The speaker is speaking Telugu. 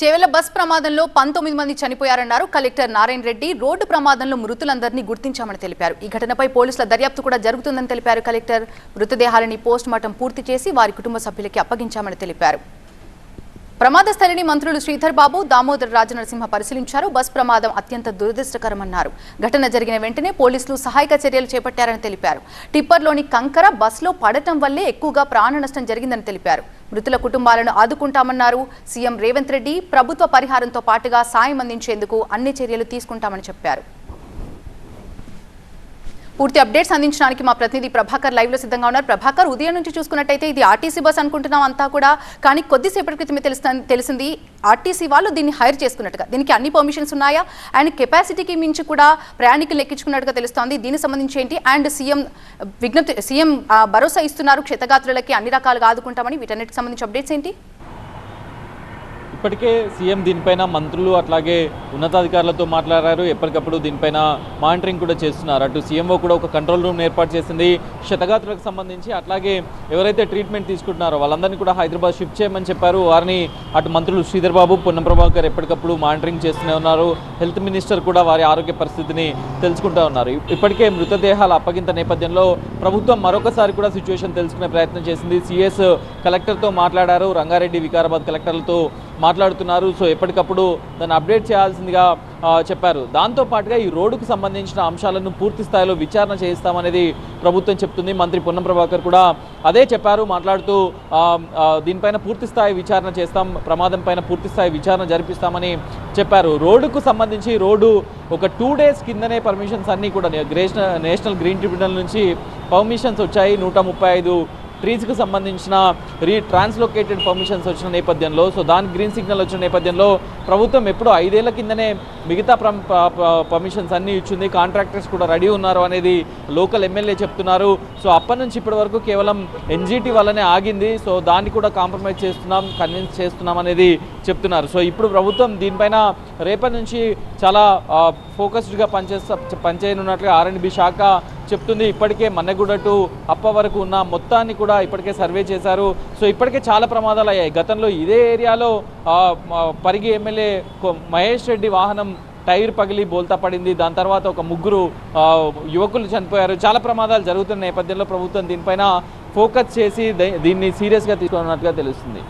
చేవెల బస్ ప్రమాదంలో పంతొమ్మిది మంది చనిపోయారన్నారు. కలెక్టర్ నారాయణ రెడ్డి రోడ్డు ప్రమాదంలో మృతులందరినీ గుర్తించామని తెలిపారు. ఈ ఘటనపై పోలీసుల దర్యాప్తు కూడా జరుగుతుందని తెలిపారు కలెక్టర్. మృతదేహాలని పోస్ట్ మార్టం పూర్తి చేసి వారి కుటుంబ సభ్యులకి అప్పగించామని తెలిపారు. ప్రమాద స్థలిని మంత్రులు శ్రీధర్ బాబు దామోదర్ రాజనరసింహ పరిశీలించారు. బస్ ప్రమాదం అత్యంత దురదృష్టకరమన్నారు. ఘటన జరిగిన వెంటనే పోలీసులు సహాయక చర్యలు చేపట్టారని తెలిపారు. టిప్పర్లోని కంకర బస్లో పడటం వల్లే ఎక్కువగా ప్రాణ నష్టం జరిగిందని తెలిపారు. మృతుల కుటుంబాలను ఆదుకుంటామన్నారు. సీఎం రేవంత్ రెడ్డి ప్రభుత్వ పరిహారంతో పాటుగా సాయం అందించేందుకు అన్ని చర్యలు తీసుకుంటామని చెప్పారు. పూర్తి అప్డేట్స్ అందించడానికి మా ప్రతినిధి ప్రభాకర్ లైవ్లో సిద్ధంగా ఉన్నారు. ప్రభాకర్ ఉదయం నుంచి చూసుకున్నట్టయితే ఇది ఆర్టీసీ బస్ అనుకుంటున్నాం అంతా కూడా కానీ కొద్దిసేపటి క్రితమే తెలుస్తా తెలిసింది ఆర్టీసీ వాళ్ళు దీన్ని హైర్ చేసుకున్నట్టుగా దీనికి అన్ని పర్మిషన్స్ ఉన్నాయా? అండ్ కెపాసిటీకి మించి కూడా ప్రయాణికులు ఎక్కించుకున్నట్టుగా తెలుస్తోంది. దీనికి సంబంధించి ఏంటి? అండ్ సీఎం విజ్ఞప్తి సీఎం ఆ, భరోసా ఇస్తున్నారు క్షతగాత్రులకి అన్ని రకాలుగా ఆదుకుంటామని వీటన్నిటికి సంబంధించి అప్డేట్స్ ఏంటి? ఇప్పటికే సీఎం దీనిపైన మంత్రులు అట్లాగే ఉన్నతాధికారులతో మాట్లాడారు. ఎప్పటికప్పుడు దీనిపైన మానిటరింగ్ కూడా చేస్తున్నారు. అటు సీఎంఓ కూడా ఒక కంట్రోల్ రూమ్ ఏర్పాటు చేసింది. శతగాత్రులకు సంబంధించి అట్లాగే ఎవరైతే ట్రీట్మెంట్ తీసుకుంటున్నారో వాళ్ళందరినీ కూడా హైదరాబాద్ షిఫ్ట్ చేయమని చెప్పారు. వారిని అటు మంత్రులు శ్రీధర్ బాబు పొన్నం ప్రభాకర్ ఎప్పటికప్పుడు మానిటరింగ్ చేస్తూనే ఉన్నారు. హెల్త్ మినిస్టర్ కూడా వారి ఆరోగ్య పరిస్థితిని తెలుసుకుంటూ ఉన్నారు. ఇప్పటికే మృతదేహాల అప్పగింత నేపథ్యంలో ప్రభుత్వం మరొకసారి కూడా సిచ్యువేషన్ తెలుసుకునే ప్రయత్నం చేసింది. సిఎస్ కలెక్టర్తో మాట్లాడారు. రంగారెడ్డి వికారాబాద్ కలెక్టర్లతో మాట్లాడుతున్నారు. సో ఎప్పటికప్పుడు దాన్ని అప్డేట్ చేయాల్సిందిగా చెప్పారు. దాంతో పాటుగా ఈ రోడ్డుకు సంబంధించిన అంశాలను పూర్తి స్థాయిలో విచారణ చేయిస్తామనేది ప్రభుత్వం చెప్తుంది. మంత్రి పొన్నం ప్రభాకర్ కూడా అదే చెప్పారు మాట్లాడుతూ దీనిపైన పూర్తి స్థాయి విచారణ చేస్తాం ప్రమాదం పైన పూర్తి స్థాయి విచారణ జరిపిస్తామని చెప్పారు. రోడ్డుకు సంబంధించి రోడ్డు ఒక టూ డేస్ కిందనే పర్మిషన్స్ అన్నీ కూడా నేషనల్ గ్రీన్ ట్రిబ్యునల్ నుంచి పర్మిషన్స్ వచ్చాయి. నూట ముప్పై ఐదు ట్రీస్కి సంబంధించిన రీ ట్రాన్స్లోకేటెడ్ పర్మిషన్స్ వచ్చిన నేపథ్యంలో సో దాని గ్రీన్ సిగ్నల్ వచ్చిన నేపథ్యంలో ప్రభుత్వం ఎప్పుడో ఐదేళ్ళ కిందనే మిగతా పర్మిషన్స్ అన్నీ ఇచ్చింది. కాంట్రాక్టర్స్ కూడా రెడీ ఉన్నారు అనేది లోకల్ ఎమ్మెల్యే చెప్తున్నారు. సో అప్పటి నుంచి ఇప్పటి వరకు కేవలం ఎన్జీటీ వల్లనే ఆగింది. సో దాన్ని కూడా కాంప్రమైజ్ చేస్తున్నాం కన్విన్స్ చేస్తున్నాం అనేది చెప్తున్నారు. సో ఇప్పుడు ప్రభుత్వం దీనిపైన రేపటి నుంచి చాలా ఫోకస్డ్గా పనిచేస్తా పనిచేయనున్నట్లుగా ఆర్ఎండ్బి శాఖ చెప్తుంది. ఇప్పటికే మన్నెగూడ టు అప్ప వరకు ఉన్న మొత్తాన్ని కూడా ఇప్పటికే సర్వే చేశారు. సో ఇప్పటికే చాలా ప్రమాదాలు అయ్యాయి. గతంలో ఇదే ఏరియాలో పరిగి ఎమ్మెల్యే మహేష్ రెడ్డి వాహనం టైర్ పగిలి బోల్తా పడింది. దాని తర్వాత ఒక ముగ్గురు యువకులు చనిపోయారు. చాలా ప్రమాదాలు జరుగుతున్న నేపథ్యంలో ప్రభుత్వం దీనిపైన ఫోకస్ చేసి దీన్ని సీరియస్గా తీసుకున్నట్టుగా తెలుస్తుంది.